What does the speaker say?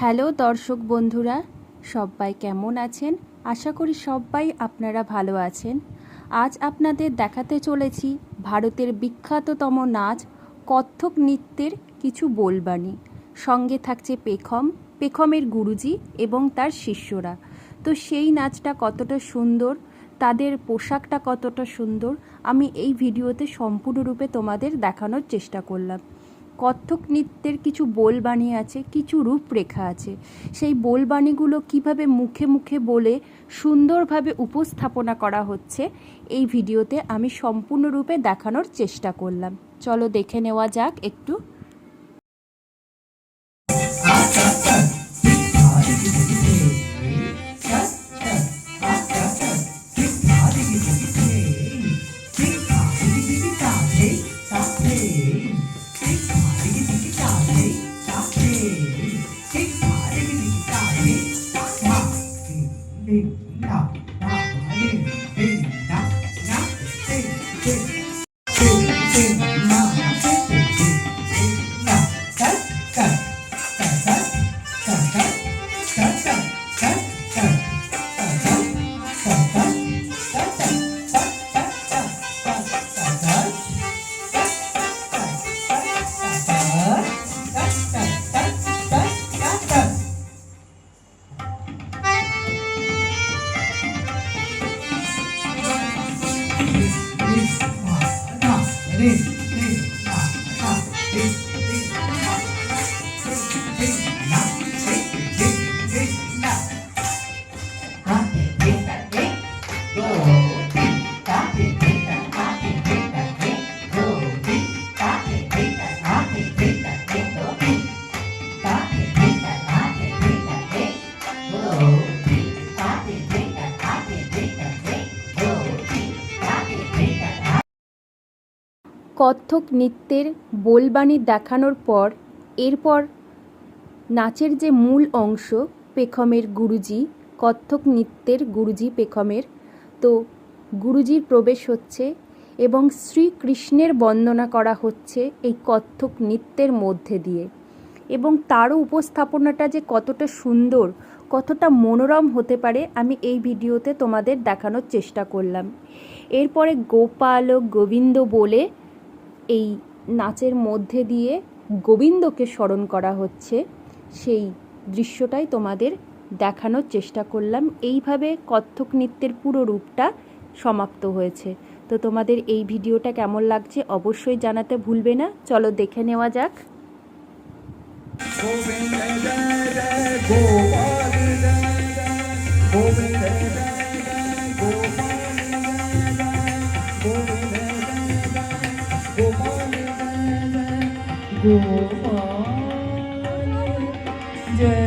Hello দর্শক বন্ধুরা, সবাই কেমন আছেন? আশা করি সবাই আপনারা ভালো আছেন। আজ আপনাদের দেখাতে চলেছি ভারতের বিখ্যাততম নাচ কত্থক নৃত্যের কিছু বলবানি সঙ্গে থাকছে পেখম, পেখমের গুরুজি এবং তার শিষ্যরা। তো সেই নাচটা কতটা সুন্দর, তাদের পোশাকটা কতটা সুন্দর, আমি এই ভিডিওতে সম্পূর্ণরূপে তোমাদের দেখানোর চেষ্টা করলাম। কত্থক নৃত্যের কিছু বোলবাণী আছে, কিছু রূপরেখা আছে। সেই বোলবাণীগুলো কীভাবে মুখে মুখে বলে সুন্দরভাবে উপস্থাপনা করা হচ্ছে, এই ভিডিওতে আমি সম্পূর্ণরূপে দেখানোর চেষ্টা করলাম। চলো দেখে নেওয়া যাক একটু। 嘿呀呀我还没どう কত্থক নৃত্যের বোলবাণী দেখানোর পর, এরপর নাচের যে মূল অংশ পেখমের গুরুজি কত্থক নৃত্যের গুরুজি পেখমের, তো গুরুজির প্রবেশ হচ্ছে এবং শ্রীকৃষ্ণের বন্দনা করা হচ্ছে এই কত্থক নৃত্যের মধ্যে দিয়ে। এবং তারও উপস্থাপনাটা যে কতটা সুন্দর, কতটা মনোরম হতে পারে, আমি এই ভিডিওতে তোমাদের দেখানোর চেষ্টা করলাম। এরপরে গোপাল ও গোবিন্দ বলে এই নাচের মধ্যে দিয়ে গোবিন্দকে স্মরণ করা হচ্ছে। সেই দৃশ্যটাই তোমাদের দেখানোর চেষ্টা করলাম। এইভাবে কত্থক নৃত্যের পুরো রূপটা সমাপ্ত হয়েছে। তো তোমাদের এই ভিডিওটা কেমন লাগছে অবশ্যই জানাতে ভুলবে না। চলো দেখে নেওয়া যাক। গোপাল জয় জয় গোপাল জয়